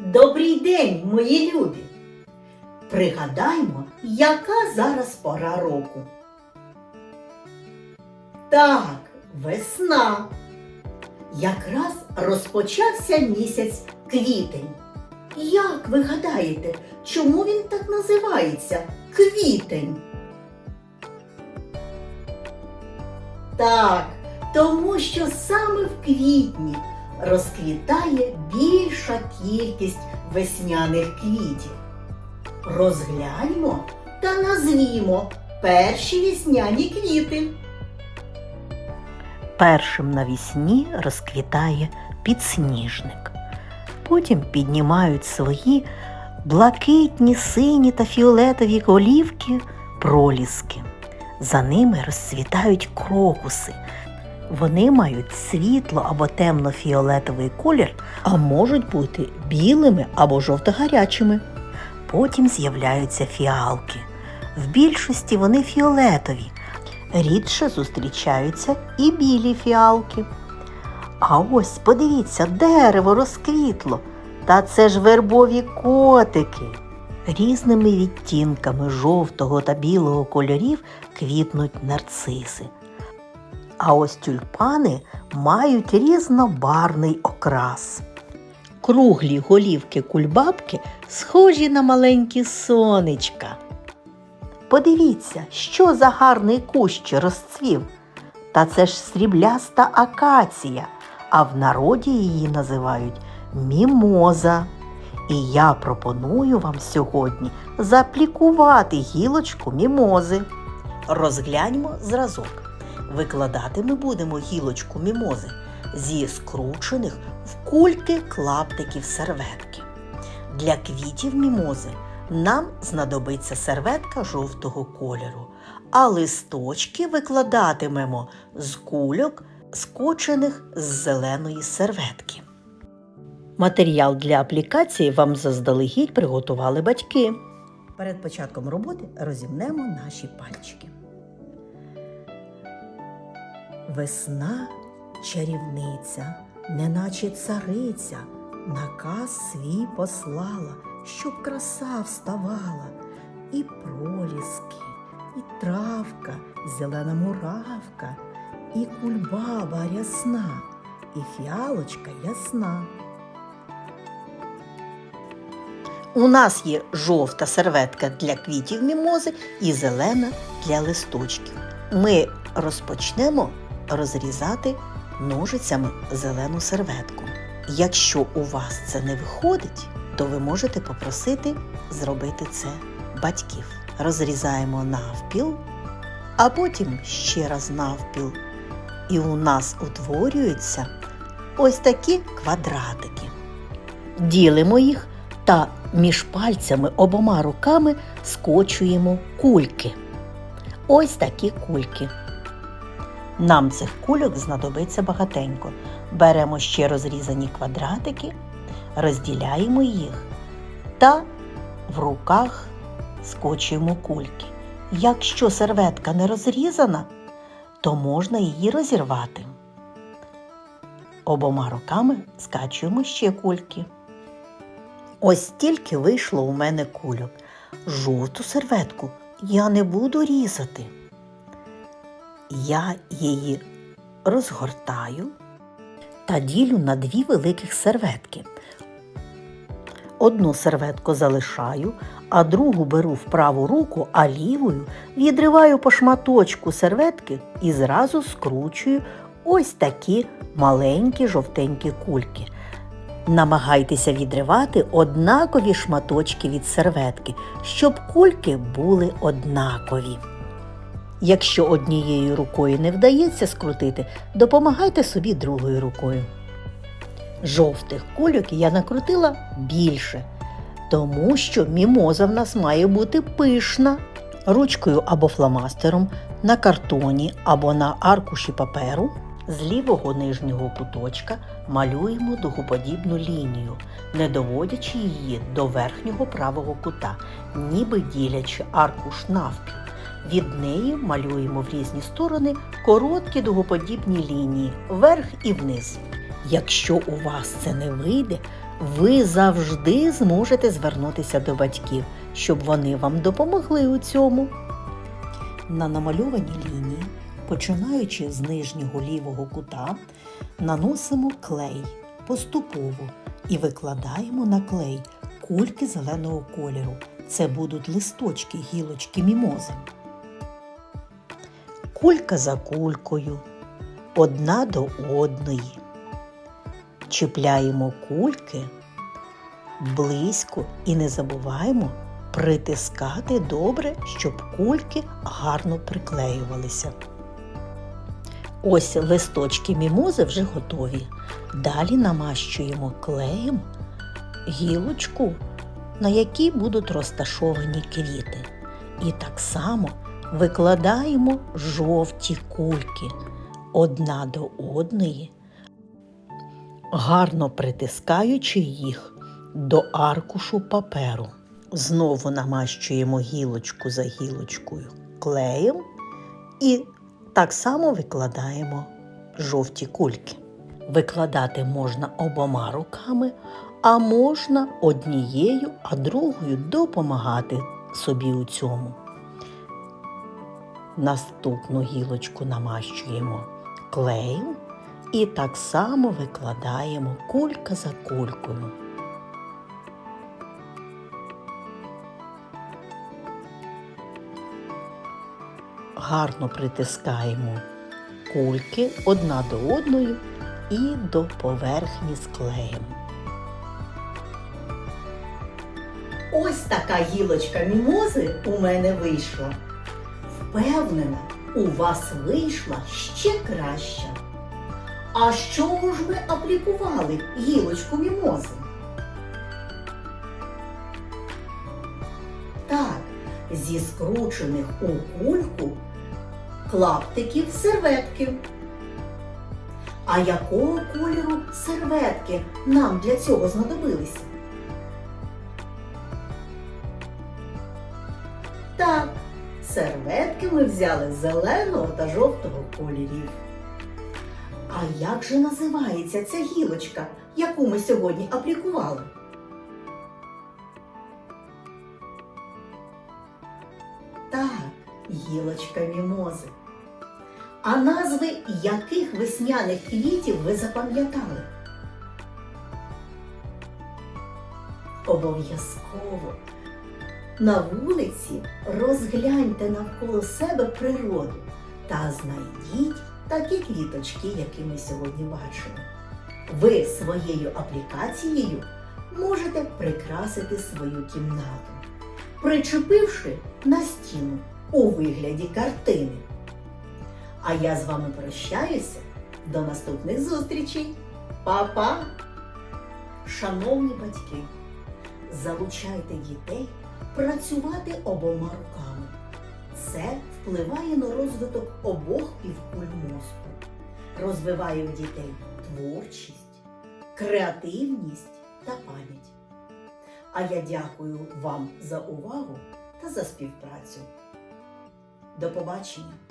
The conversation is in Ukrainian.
Добрий день, мої любі! Пригадаймо, яка зараз пора року. Так, весна. Якраз розпочався місяць квітень. Як ви гадаєте, чому він так називається квітень? Так, тому що саме в квітні розквітає більша кількість весняних квітів. Розгляньмо та назвімо перші весняні квіти. Першим навісні розквітає підсніжник. Потім піднімають свої блакитні, сині та фіолетові голівки проліски. За ними розцвітають крокуси. Вони мають світло або темно-фіолетовий колір, а можуть бути білими або жовто-гарячими. Потім з'являються фіалки. В більшості вони фіолетові, рідше зустрічаються і білі фіалки. А ось подивіться, дерево розквітло. Та це ж вербові котики. Різними відтінками жовтого та білого кольорів квітнуть нарциси. А ось тюльпани мають різнобарний окрас. Круглі голівки кульбабки схожі на маленькі сонечка. Подивіться, що за гарний кущ розцвів. Та це ж срібляста акація, а в народі її називають мімоза. І я пропоную вам сьогодні заплікувати гілочку мімози. Розгляньмо зразок. Викладати ми будемо гілочку мімози зі скручених в кульки клаптиків серветки. Для квітів мімози нам знадобиться серветка жовтого кольору, а листочки викладатимемо з кульок, скочених з зеленої серветки. Матеріал для аплікації вам заздалегідь приготували батьки. Перед початком роботи розімнемо наші пальчики. Весна чарівниця, неначе цариця, наказ свій послала, щоб краса вставала, і проліски, і травка, зелена муравка, і кульбаба рясна, і фіалочка ясна. У нас є жовта серветка для квітів мімози і зелена для листочків. Ми розпочнемо розрізати ножицями зелену серветку. Якщо у вас це не виходить, то ви можете попросити зробити це батьків. Розрізаємо навпіл, а потім ще раз навпіл. І у нас утворюються ось такі квадратики. Ділимо їх та між пальцями обома руками скочуємо кульки. Ось такі кульки. Нам цих кульок знадобиться багатенько. Беремо ще розрізані квадратики, розділяємо їх та в руках скочуємо кульки. Якщо серветка не розрізана, то можна її розірвати. Обома руками скачуємо ще кульки. Ось стільки вийшло у мене кульок. Жовту серветку я не буду різати. Я її розгортаю та ділю на дві великих серветки. Одну серветку залишаю, а другу беру в праву руку, а лівою відриваю по шматочку серветки і зразу скручую ось такі маленькі жовтенькі кульки. Намагайтеся відривати однакові шматочки від серветки, щоб кульки були однакові. Якщо однією рукою не вдається скрутити, допомагайте собі другою рукою. Жовтих кульок я накрутила більше, тому що мімоза в нас має бути пишна. Ручкою або фломастером на картоні або на аркуші паперу з лівого нижнього куточка малюємо дугоподібну лінію, не доводячи її до верхнього правого кута, ніби ділячи аркуш навпіл. Від неї малюємо в різні сторони короткі дугоподібні лінії вверх і вниз. Якщо у вас це не вийде, ви завжди зможете звернутися до батьків, щоб вони вам допомогли у цьому. На намальованій лінії, починаючи з нижнього лівого кута, наносимо клей поступово і викладаємо на клей кульки зеленого кольору. Це будуть листочки гілочки мімози. Кулька за кулькою, одна до одної. Чіпляємо кульки близько і не забуваємо притискати добре, щоб кульки гарно приклеювалися. Ось листочки мімози вже готові. Далі намащуємо клеєм гілочку, на якій будуть розташовані квіти. І так само викладаємо жовті кульки одна до одної, гарно притискаючи їх до аркушу паперу. Знову намащуємо гілочку за гілочкою клеєм і так само викладаємо жовті кульки. Викладати можна обома руками, а можна однією, а другою допомагати собі у цьому. Наступну гілочку намащуємо клеєм і так само викладаємо кулька за кулькою. Гарно притискаємо кульки одна до одної і до поверхні з клеєм. Ось така гілочка мімози у мене вийшла. Впевнена, у вас вийшла ще краща. А чого ж ми аплікували гілочку мімози? Так, зі скручених у кульку клаптиків серветки. А якого кольору серветки нам для цього знадобилися? Так, серветки ми взяли зеленого та жовтого кольорів. А як же називається ця гілочка, яку ми сьогодні аплікували? Так, гілочка мімози. А назви яких весняних квітів ви запам'ятали? Обов'язково на вулиці розгляньте навколо себе природу та знайдіть такі квіточки, які ми сьогодні бачимо. Ви своєю аплікацією можете прикрасити свою кімнату, причепивши на стіну у вигляді картини. А я з вами прощаюся. До наступних зустрічей. Па-па! Шановні батьки, залучайте дітей працювати обома руками. Це впливає на розвиток обох півкуль мозку, розвиває у дітей творчість, креативність та пам'ять. А я дякую вам за увагу та за співпрацю. До побачення!